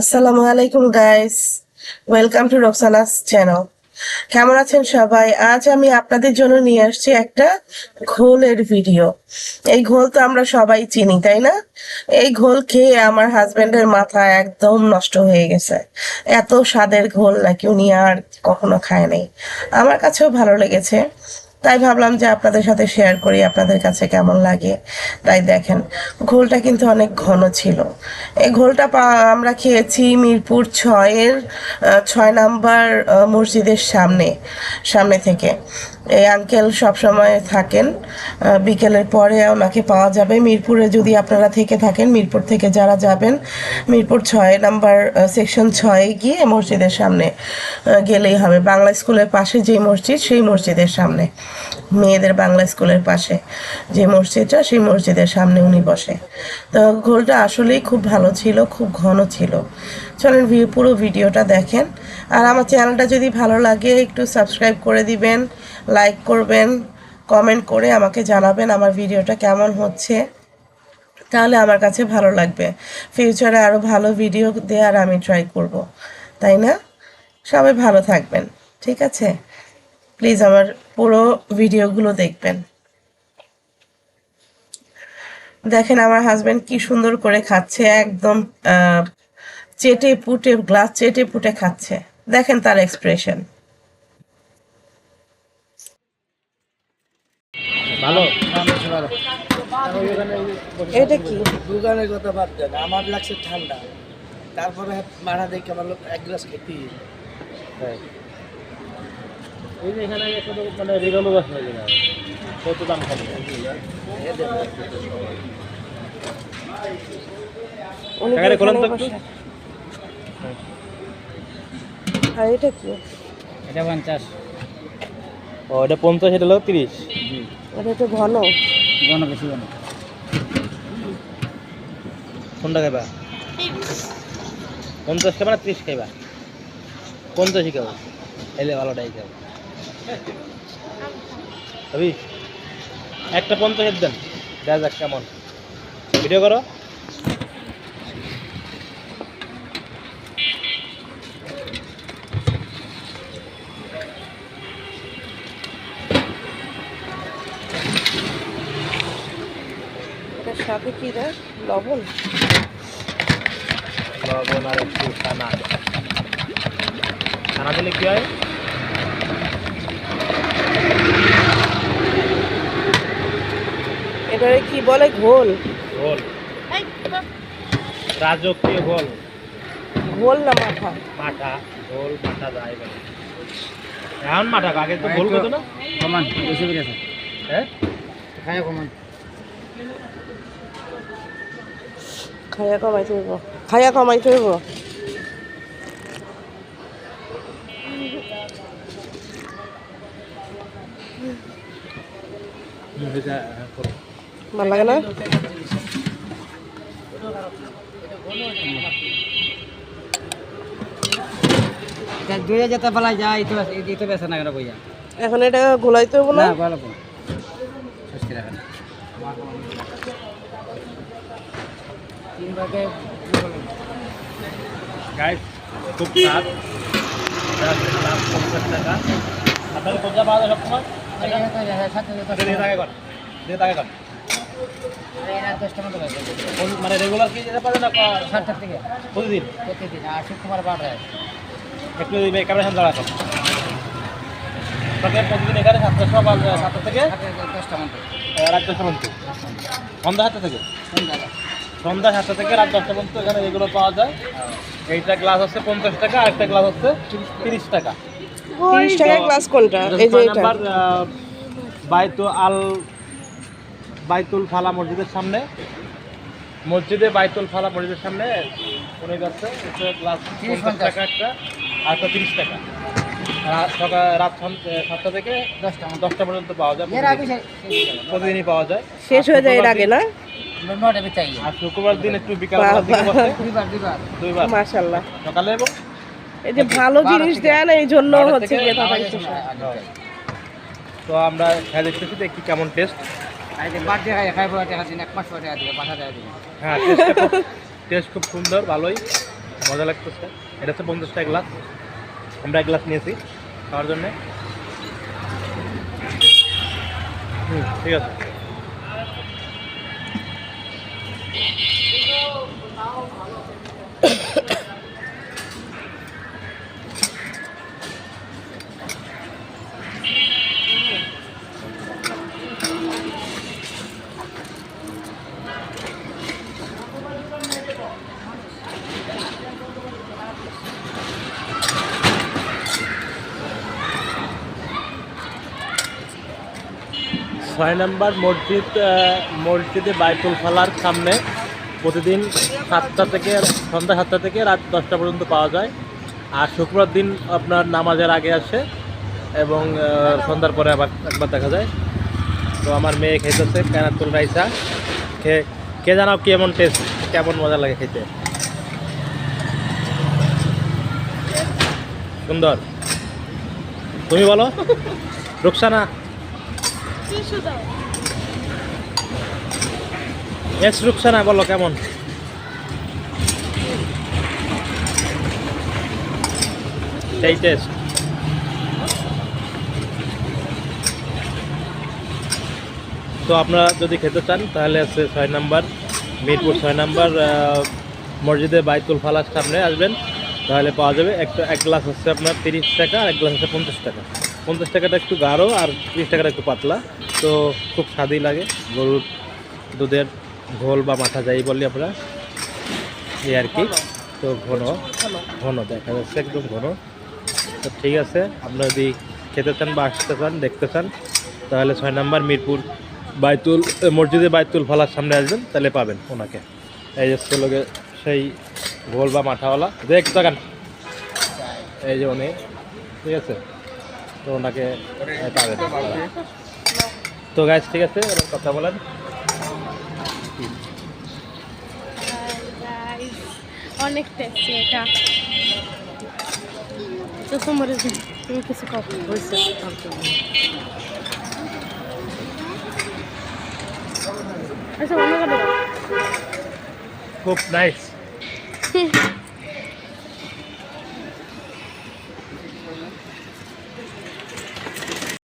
আসসালামু আলাইকুম guys welcome to Roksana's channel কেমন আছেন সবাই? আজ আমি আপনাদের জন্য নিয়ে আসছি একটা ঘোলের ভিডিও এই ঘোল তো আমরা সবাই চিনি, তাই না? এই ঘোল খেয়ে আমার হাজবেন্ডের মাথা একদম নষ্ট হয়ে গেছে। এত স্বাদের ঘোল নাকি উনি আর কখনো খায় নাই। আমার কাছেও ভালো লেগেছে। তাই ভাবলাম যে আপনাদের সাথে শেয়ার করি, আপনাদের কাছে কেমন লাগে? তাই দেখেন, ঘোলটা কিন্তু অনেক ঘন ছিল। এই ঘোলটা আমরা খেয়েছি মিরপুর ছয়ের ছয় নাম্বার মসজিদের সামনে সামনে থেকে। এই আঙ্কেল সবসময় থাকেন। বিকেলের পরে ওনাকে পাওয়া যাবে। মিরপুরে যদি আপনারা থেকে থাকেন, মিরপুর থেকে যারা যাবেন, মিরপুর ছয় নাম্বার সেকশন ছয়ে গিয়ে মসজিদের সামনে গেলেই হবে। বাংলা স্কুলের পাশে যেই মসজিদ, সেই মসজিদের সামনে। মেয়েদের বাংলা স্কুলের পাশে যে মসজিদটা, সেই মসজিদের সামনে উনি বসে। তো ঘোলটা আসলেই খুব ভালো ছিল, খুব ঘন ছিল। চলেন পুরো ভিডিওটা দেখেন। আর আমার চ্যানেলটা যদি ভালো লাগে, একটু সাবস্ক্রাইব করে দিবেন লাইক করবেন কমেন্ট করে আমাকে জানাবেন আমার ভিডিওটা কেমন হচ্ছে। তাহলে আমার কাছে ভালো লাগবে। ফিউচারে আরও ভালো ভিডিও দেওয়ার আমি ট্রাই করব। তাই না? সবাই ভালো থাকবেন। ঠিক আছে? প্লিজ আমার পুরো ভিডিওগুলো দেখবেন। দেখেন আমার হাজবেন্ড কি সুন্দর করে খাচ্ছে একদম আহ, চেটে পুটে গ্লাস চেটে পুটে খাচ্ছে। দেখেন তার এক্সপ্রেশন ভালো? এটা কি? দোকানের কথা বাদ দেন আমার লাগছে ঠান্ডা। তারপরে মারা দেখে আমার লোক এক গ্লাস খেতে হ্যাঁ। এই যে এখানে একটা মানে হয়ে কত দাম খোলেন তো। আর এটা কি? এটা পঞ্চাশ। ও এটা পঞ্চাশ এটা হলো তিরিশ। এটা একটু ঘন গণ বেশি গণ কোনটা খাইবা? পঞ্চাশ খাইবা না ত্রিশ খাইবা? পঞ্চাশই খাব। এলে ভালোটাই খাব ভাবি একটা পঞ্চাশের দেন। দেখা যাক কেমন। ভিডিও করো। সাথে কি দেয় লবণ? লবণ আর একটু ছানা। ছানা দিলে কি হয়? এটারে কি বলে ঘোল? ঘোল। রাজকীয় ঘোল। ঘোল না মাথা মাথা ঘোল মাথা যায় বলে এখন মাঠা আগে তো ঘোল কত না? কমান বেশি বেড়েছে হ্যাঁ? খায় কমান। খাইয়া কমাইতে হইব খাইয়া কমাইতে হইব ভালো লাগে না? এটা দূরে যেতে বলা যায় এই তো এই তো বেছে না কেন বইয়া? এখন এটা ঘোলাইতে হইব না? না ভালো সস্তি রাখেন। তিন ভাগে গাইস খুব স্বাদ পঞ্চাশ টাকা। আপনার কোনটা পাওয়া যায় সবসময়। দিয়ে টাকা কর। দিয়ে টাকা কর। মানে রেগুলার কি যেতে পারে না সাতটার থেকে প্রতিদিন? প্রতিদিন আর শুক্রবার বারোটায় একটু ক্যামেরা সামনে দাঁড়াতো প্রতিদিন এখানে সাতটা সকাল সাতটা থেকে? দশটা মতো রাত দশটা পর্যন্ত? সন্ধ্যা সাতটা থেকে? সন্ধ্যা। সাতটা থেকে রাত দশটা পর্যন্ত এখানে এগুলো পাওয়া যায়। এইটা গ্লাস হচ্ছে পঞ্চাশ টাকা আর একটা গ্লাস হচ্ছে তিরিশ টাকা। তিরিশ টাকার গ্লাস কোনটা? এই যে এটা। আল বাইতুল ফালা মসজিদের সামনে। মসজিদে বাইতুল ফালা মসজিদের সামনে উনি যাচ্ছে গ্লাস পঞ্চাশ। টাকা একটা আর তিরিশ টাকা। রাত সাতটা থেকে দশটা। দশটা পর্যন্ত পাওয়া যায়। প্রতিদিনই পাওয়া যায়। শেষ হয়ে যায় এর আগে না? আর শুক্রবার দিন একটু বিকাল দুইবার মাশাল্লাহ সকালে এবং এই যে ভালো জিনিস দেয় না এই জন্য হচ্ছে তো আমরা খেয়ে দেখতেছি দেখি কেমন টেস্ট আর যে বাদ দিয়ে খাই পরে দিন, এক মাস পরে টাকা দিবে হাজার দিবে। হ্যাঁ টেস্ট খুব সুন্দর, ভালোই, মজা লাগতেছে। এটা হচ্ছে পঞ্চাশ গ্লাস আমরা গ্লাস নিয়েছি, খাওয়ার জন্যে। ঠিক আছে। ছয় নম্বর মসজিদ মসজিদে বাইতুল ফালার সামনে প্রতিদিন সাতটা থেকে সন্ধ্যা সাতটা থেকে রাত দশটা পর্যন্ত পাওয়া যায়। আর শুক্রবার দিন আপনার নামাজের আগে আসে এবং সন্ধ্যার পরে আবার একবার দেখা যায়। তো আমার মেয়ে খেতেছে কানাতুল রাইসা। খেয়ে কে জানাও কেমন টেস্ট কেমন মজা লাগে খেতে? সুন্দর। তুমি বলো। রুকসানা। এস রুকসানা বলো কেমন? সেই টেস্ট তো আপনারা যদি খেতে চান তাহলে আছে ছয় নাম্বার মিরপুর ছয় নাম্বার আহ, মসজিদে বাইতুল ফালার সামনে আসবেন। তাহলে পাওয়া যাবে একটা এক গ্লাস হচ্ছে আপনার তিরিশ টাকা আর এক গ্লাস হচ্ছে পঞ্চাশ টাকা। পঞ্চাশ টাকাটা একটু গাঢ় আর তিরিশ টাকাটা একটু পাতলা। তো খুব স্বাদই লাগে। গরুর দুধের ঘোল বা মাথা যাই বলি আমরা, এই আর কি। তো ঘন ঘন দেখা যাচ্ছে একদম ঘন। তো ঠিক আছে, আপনারা যদি খেতে চান বা আসতে চান, দেখতে চান, তাহলে ছয় নম্বর মিরপুর বাইতুল, মসজিদে বাইতুল ফালার সামনে আসবেন, তাহলে পাবেন ওনাকে। এই যে লোকে সেই ঘোল বা মাথাওয়ালা। দেখ, তাকান। এই যে উনি। ঠিক আছে? তো ওনাকে এ, পাবেন তো গাছ ঠিক আছে এবার কথা বলেন Guys, অনেক টেস্টি এটা। তো তোমার তুমি কিছু কম হয়েছে আচ্ছা অন্য কাটো খুব নাইস